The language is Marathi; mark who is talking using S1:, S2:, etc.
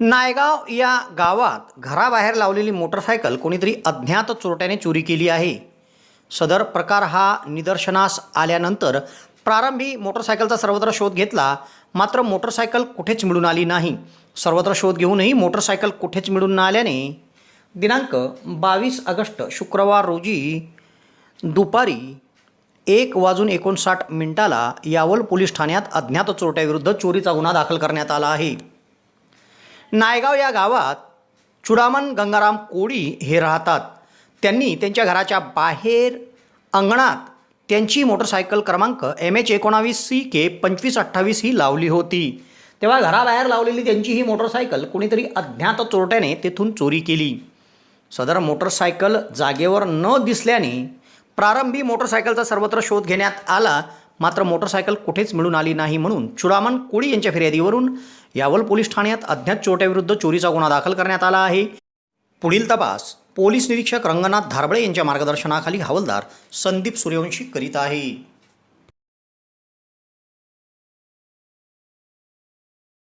S1: नायगाव या गावात घराबाहेर लावलेली मोटरसायकल कोणीतरी अज्ञात चोरट्याने चोरी केली आहे. सदर प्रकार हा निदर्शनास आल्यानंतर प्रारंभी मोटरसायकलचा सर्वत्र शोध घेतला मात्र मोटरसायकल कुठेच मिळून आली नाही. सर्वत्र शोध घेऊनही मोटरसायकल कुठेच मिळून न आल्याने दिनांक बावीस ऑगस्ट शुक्रवार रोजी दुपारी एक वाजून एकोणसाठ मिनिटाला यावल पोलीस ठाण्यात अज्ञात चोरट्याविरुद्ध चोरीचा गुन्हा दाखल करण्यात आला आहे. नायगाव या गावात चुडामन गंगाराम कोळी हे राहतात. त्यांनी त्यांच्या घराच्या बाहेर अंगणात त्यांची मोटरसायकल क्रमांक एम एच एकोणावीस सी के पंचवीस अठ्ठावीस ही लावली होती. तेव्हा घराबाहेर लावलेली त्यांची ही मोटरसायकल कोणीतरी अज्ञात चोरट्याने तेथून चोरी केली. सदर मोटरसायकल जागेवर न दिसल्याने प्रारंभी मोटरसायकलचा सर्वत्र शोध घेण्यात आला. मात्र मोटरसायकल कुठेच मिळून आली नाही म्हणून चुडामन कोळी यांच्या फिर्यादीवरून यावल पोलीस ठाण्यात अज्ञात चोरट्याविरुद्ध चोरीचा गुन्हा दाखल करण्यात आला आहे. पुढील तपास पोलीस निरीक्षक रंगनाथ धारबळे यांच्या मार्गदर्शनाखाली हवालदार संदीप सूर्यवंशी करीत आहे.